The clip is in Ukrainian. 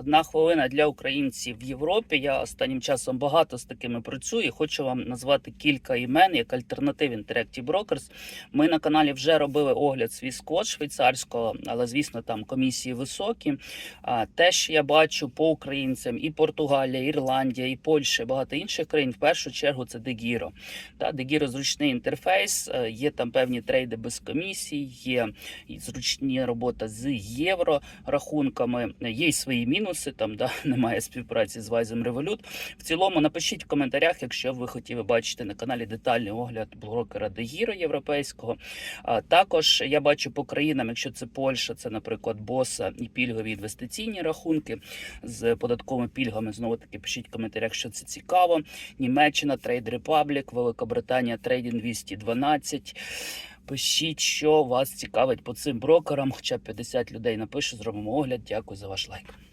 Одна хвилина для українців в Європі. Я останнім часом багато з такими працюю. і Хочу вам назвати кілька імен як альтернатив Interactive Brokers. Ми на каналі вже робили огляд свіскот швейцарського, але звісно там комісії високі. А те, що я бачу по українцям, і Португалія, Ірландія, і Польща, і багато інших країн. В першу чергу це Дегіро. Та Дегіро зручний інтерфейс. е, Є там певні трейди без комісій, є зручні робота з євро рахунками. Є й свої мінуси. Там да немає співпраці з Вайзем Revolut. В цілому напишіть в коментарях, якщо ви хотіли бачити на каналі детальний огляд брокера Дегіро європейського. А також я бачу по країнам, якщо це Польща, це, наприклад, боса і пільгові інвестиційні рахунки з податковими пільгами. Знову таки пишіть в коментарях, що це цікаво. Німеччина, Trade Republic, Великобританія, Trading 212. Пишіть, що вас цікавить по цим брокерам. Хоча б 50 людей напише, зробимо огляд. Дякую за ваш лайк.